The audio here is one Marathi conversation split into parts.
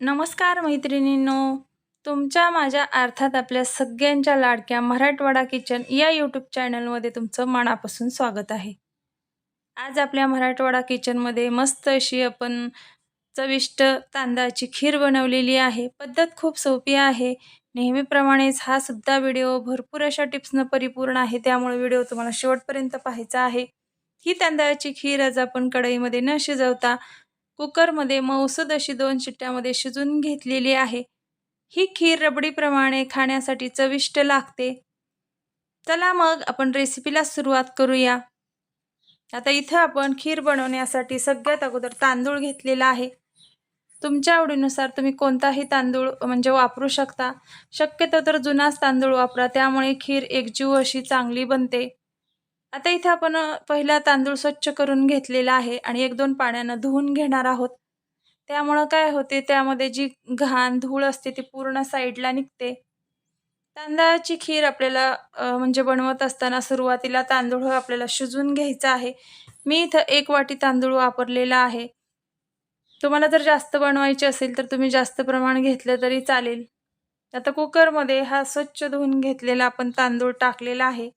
नमस्कार मैत्रिणींनो. तुमच्या माझ्या अर्थात आपल्या सगळ्यांच्या लाडक्या मराठवाडा किचन या यूट्यूब चॅनलमध्ये तुमचं मनापासून स्वागत आहे. आज आपल्या मराठवाडा किचनमध्ये मस्त अशी आपण चविष्ट तांदळाची खीर बनवलेली आहे. पद्धत खूप सोपी आहे. नेहमीप्रमाणेच हा सुद्धा व्हिडिओ भरपूर अशा टिप्सनं परिपूर्ण आहे. त्यामुळे व्हिडिओ तुम्हाला शेवटपर्यंत पाहायचा आहे. ही तांदळाची खीर आज आपण कढईमध्ये न शिजवता कुकरमध्ये मौसद अशी दोन शिट्ट्यामध्ये शिजून घेतलेली आहे. ही खीर रबडीप्रमाणे खाण्यासाठी चविष्ट लागते. चला मग आपण रेसिपीला सुरुवात करूया. आता इथं आपण खीर बनवण्यासाठी सगळ्यात अगोदर तांदूळ घेतलेला आहे. तुमच्या आवडीनुसार तुम्ही कोणताही तांदूळ म्हणजे वापरू शकता. शक्यतो तर जुनाच तांदूळ वापरा. त्यामुळे खीर एकजीव अशी चांगली बनते. आता इथे आपण पहिला तांदूळ स्वच्छ करून घेतलेला आहे आणि एक दोन पाण्यानं धुवून घेणार आहोत. त्यामुळं काय होते त्यामध्ये जी घाण धूळ असते ती पूर्ण साईडला निघते. तांदळाची खीर आपल्याला म्हणजे बनवत असताना सुरुवातीला तांदूळ आपल्याला शिजून घ्यायचा आहे. मी इथं एक वाटी तांदूळ वापरलेला आहे. तुम्हाला जर जास्त बनवायचे असेल तर तुम्ही जास्त प्रमाण घेतलं तरी चालेल. आता कुकरमध्ये हा स्वच्छ धुवून घेतलेला आपण तांदूळ टाकलेला आहे.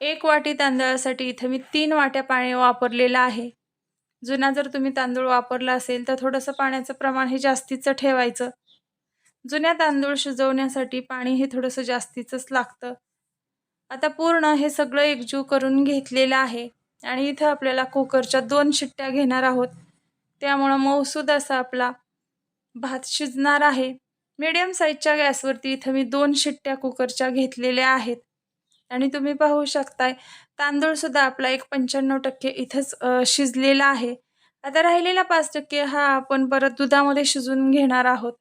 एक वाटी तांदळासाठी इथं मी तीन वाट्या पाणी वापरलेलं आहे. जुना जर तुम्ही तांदूळ वापरला असेल तर थोडंसं पाण्याचं प्रमाण हे जास्तीचं ठेवायचं. जुन्या तांदूळ शिजवण्यासाठी पाणी हे थोडंसं जास्तीचंच लागतं. आता पूर्ण हे सगळं एकजीव करून घेतलेलं आहे आणि इथं आपल्याला कुकरच्या दोन शिट्ट्या घेणार आहोत. त्यामुळं मौसूद असा आपला भात शिजणार आहे. मीडियम साईजच्या गॅसवरती इथं मी दोन शिट्ट्या कुकरच्या घेतलेल्या आहेत. आणि तुम्ही पाहू शकताय तांदूळसुद्धा आपला एक पंच्याण्णव टक्के इथंच शिजलेला आहे. आता राहिलेला पाच टक्के हा आपण परत दुधामध्ये शिजून घेणार आहोत.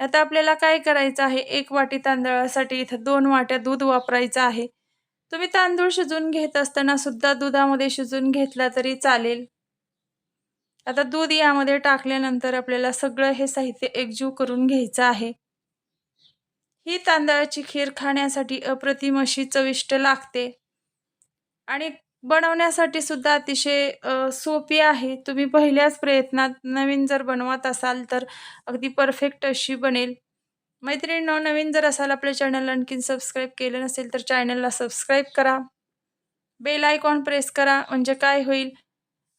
आता आपल्याला काय करायचं आहे? एक वाटी तांदळासाठी इथं दोन वाट्या दूध वापरायचं आहे. तुम्ही तांदूळ शिजून घेत असताना सुद्धा दुधामध्ये शिजून घेतला तरी चालेल. आता दूध यामध्ये टाकल्यानंतर आपल्याला सगळं हे साहित्य एकजीव करून घ्यायचं आहे. ही तांदळाची खीर खाण्यासाठी अप्रतिम अशी चविष्ट लागते. आणि बनवण्यासाठी सुद्धा अतिशय सोपी आहे. तुम्ही पहिल्याच प्रयत्नात नवीन जर बनवत असाल तर अगदी परफेक्ट अशी बनेल. मैत्रिणींनो नवीन जर असाल आपल्या चॅनल आणखीन सबस्क्राईब केलं नसेल तर चॅनलला सबस्क्राईब करा. बेल आयकॉन प्रेस करा म्हणजे काय होईल?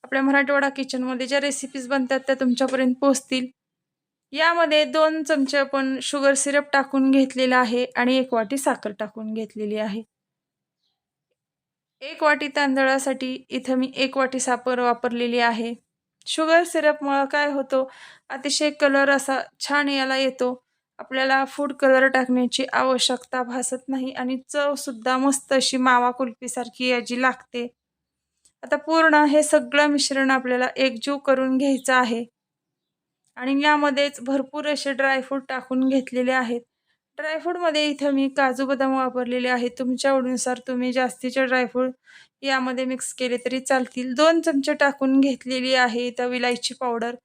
आपल्या मराठवाडा किचनमध्ये ज्या रेसिपीज बनतात त्या तुमच्यापर्यंत पोहोचतील. यामध्ये दोन चमचे आपण शुगर सिरप टाकून घेतलेला आहे आणि एक वाटी साखर टाकून घेतलेली आहे. एक वाटी तांदळासाठी इथं मी एक वाटी साखर वापरलेली आहे. शुगर सिरपमुळं काय होतो? अतिशय कलर असा छान याला येतो. आपल्याला फूड कलर टाकण्याची आवश्यकता भासत नाही आणि चवसुद्धा मस्त अशी मावा कुल्फीसारखी याची लागते. आता पूर्ण हे सगळं मिश्रण आपल्याला एकजीव करून घ्यायचं आहे. आणि यामध्येच भरपूर असे ड्रायफ्रूट टाकून घेतलेले आहेत. ड्रायफ्रूटमध्ये इथं मी काजू बदाम वापरलेले आहेत. तुमच्या आवडीनुसार तुम्ही जास्तीचे ड्रायफ्रूट यामध्ये मिक्स केले तरी चालतील. दोन चमचे टाकून घेतलेली आहे इथं विलायची पावडर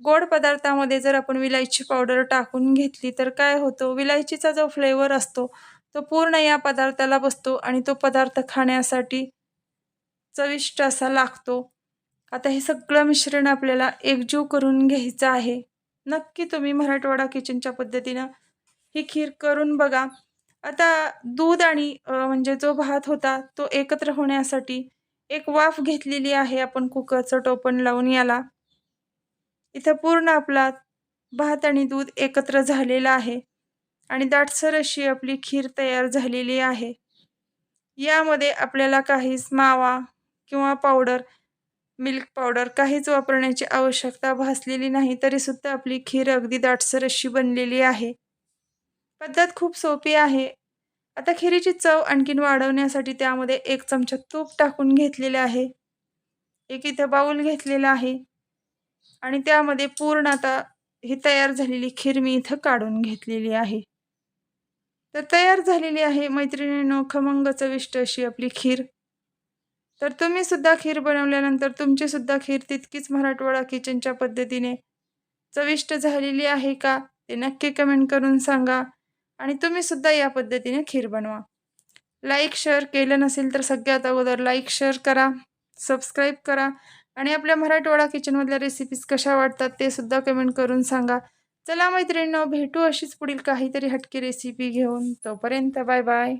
गोड पदार्थामध्ये जर आपण विलायची पावडर टाकून घेतली तर काय होतो? विलायचीचा जो फ्लेवर असतो तो पूर्ण या पदार्थाला बसतो आणि तो पदार्थ खाण्यासाठी चविष्ट असा लागतो. आता हे सगळं मिश्रण आपल्याला एकजीव करून घ्यायचं आहे. नक्की तुम्ही मराठवाडा किचनच्या पद्धतीनं ही खीर करून बघा. आता दूध आणि म्हणजे जो भात होता तो एकत्र होण्यासाठी एक वाफ घेतलेली आहे आपण कुकरचं टोपण लावून याला. इथं पूर्ण आपला भात आणि दूध एकत्र झालेला आहे आणि दाटसर अशी आपली खीर तयार झालेली आहे. यामध्ये आपल्याला काहीच मावा किंवा पावडर मिल्क पावडर काहीच वापरण्याची आवश्यकता भासलेली नाही तरीसुद्धा आपली खीर अगदी दाटसर अशी बनलेली आहे. पद्धत खूप सोपी आहे. आता खिरीची चव आणखीन वाढवण्यासाठी त्यामध्ये एक चमचा तूप टाकून घेतलेले आहे. एक इथं बाऊल घेतलेला आहे. आणि त्यामध्ये पूर्ण आता ही तयार झालेली खीर मी इथं काढून घेतलेली आहे. तर तयार झालेली आहे मैत्रिणीनो खमंग चविष्ट अशी आपली खीर. तर तुम्ही सुद्धा खीर बनवल्यानंतर तुमची सुद्धा खीर तितकीच मराठवाडा किचनच्या पद्धतीने चविष्ट झालेली आहे का ते नक्की कमेंट करून सांगा. आणि तुम्ही सुद्धा या पद्धतीने खीर बनवा. लाईक शेअर केलं नसेल तर सगळ्यात अगोदर लाईक शेअर करा सबस्क्राईब करा. आणि आपल्या मराठवाडा किचनमधल्या रेसिपीज कशा वाटतात ते सुद्धा कमेंट करून सांगा. चला मैत्रिणींनो भेटू अशीच पुढील काहीतरी हटकी रेसिपी घेऊन. तोपर्यंत बाय बाय